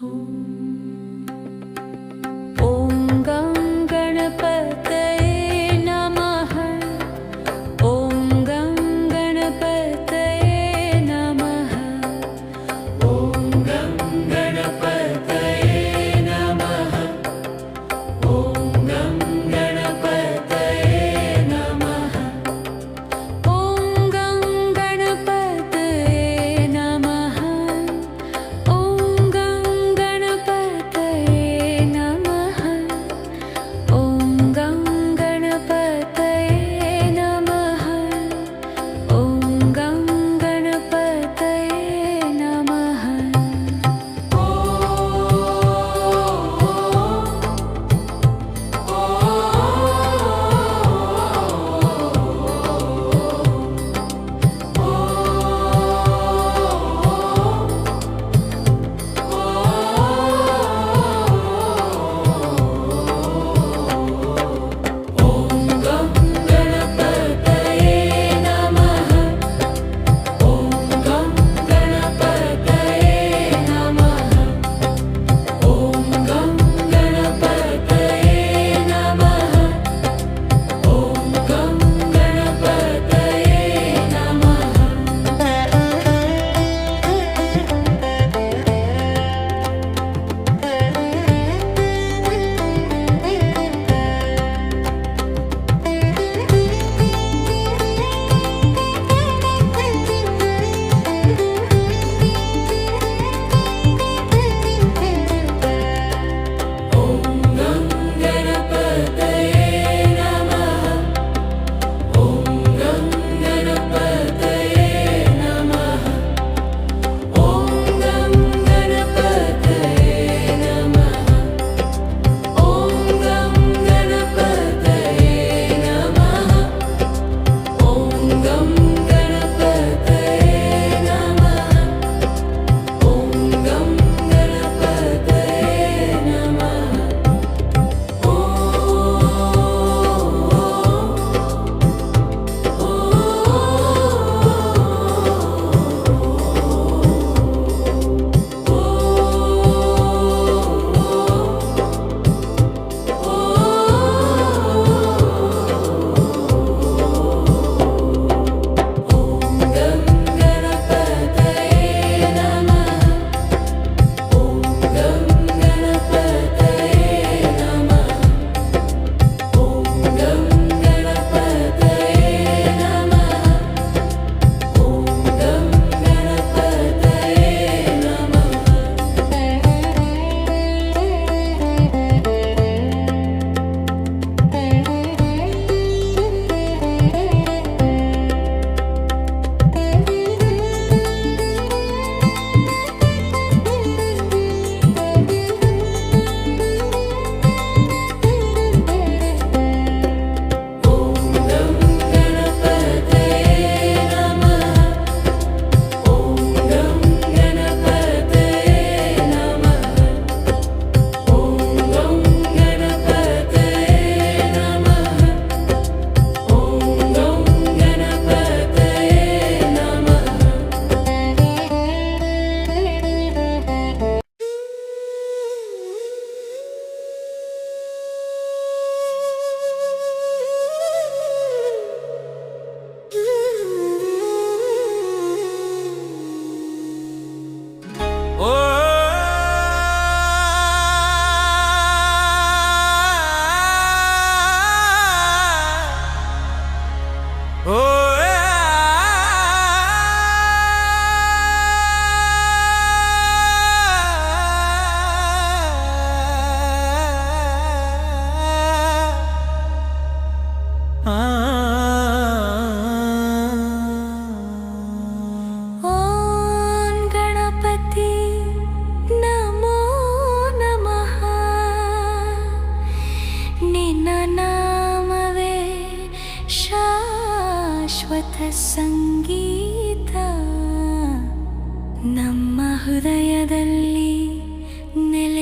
Home.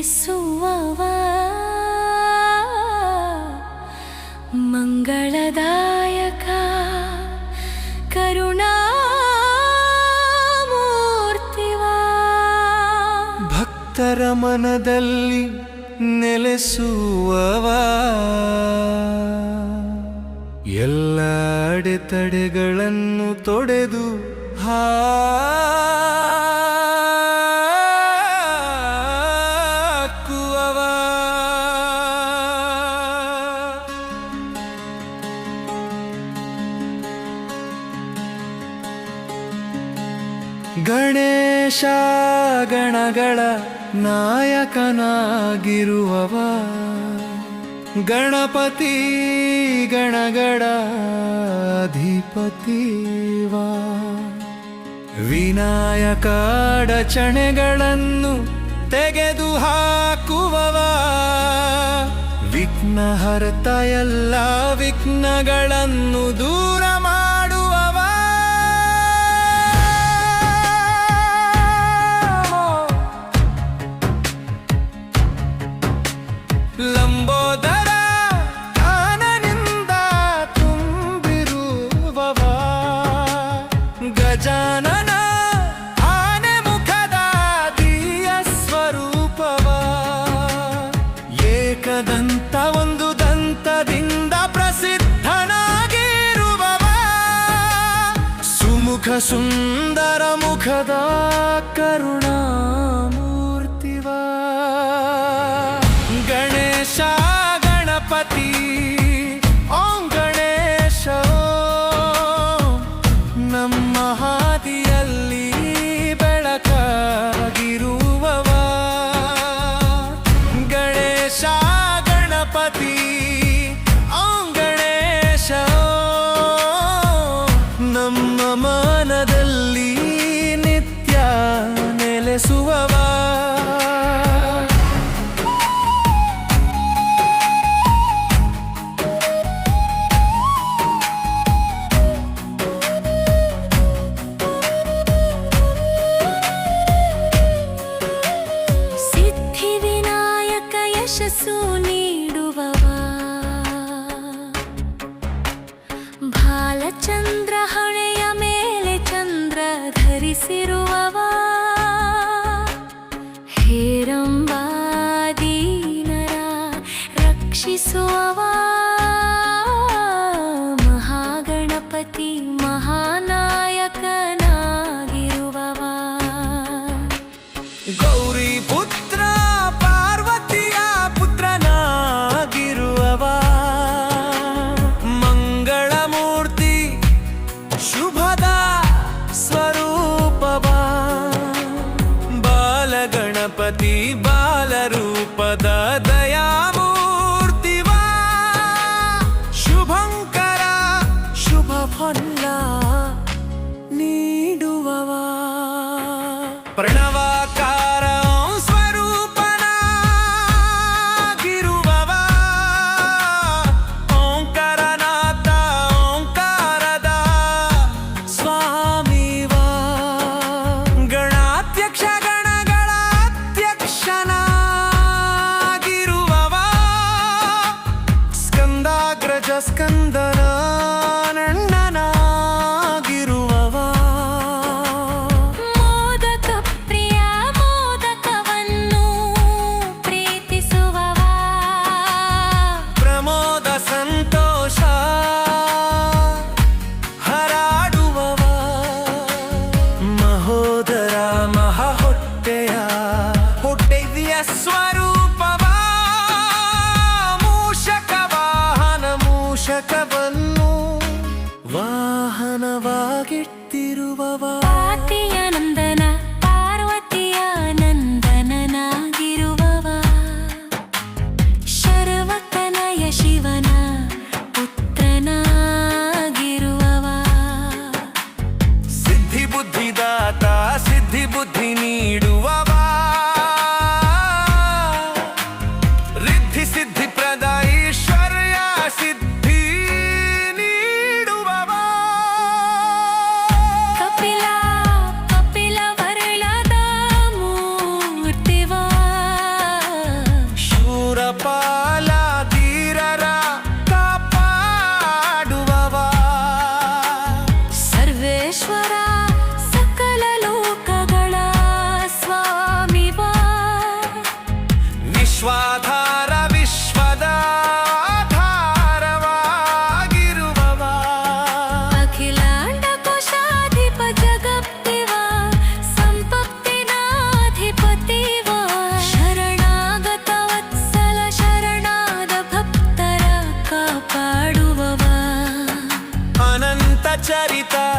ನಡೆಸುವವ. ಮಂಗಳದಾಯಕ ಕರುಣಾಮೂರ್ತಿವ. ಭಕ್ತರ ಮನದಲ್ಲಿ ನೆಲೆಸುವವ. ಎಲ್ಲ ಅಡೆತಡೆಗಳನ್ನು ತೊಡೆದು ಹಾ ನಾಯಕನಾಗಿರುವವ. ಗಣಪತಿ ಗಣಗಡಾಧಿಪತಿವಾ. ವಿನಾಯಕ ಅಡಚಣೆಗಳನ್ನು ತೆಗೆದು ಹಾಕುವವ. ವಿಘ್ನಹರ್ತ ಎಲ್ಲ ವಿಘ್ನಗಳನ್ನು ದೂ ದಂತ ಒಂದು ದಂತದಿಂದ ಪ್ರಸಿದ್ಧನಾಗಿರುವವ. ಸುಮುಖ ಸುಂದರ ಮುಖದ ಕರುಣಾಮ பேசுவவா? Go escandalosa. caridade.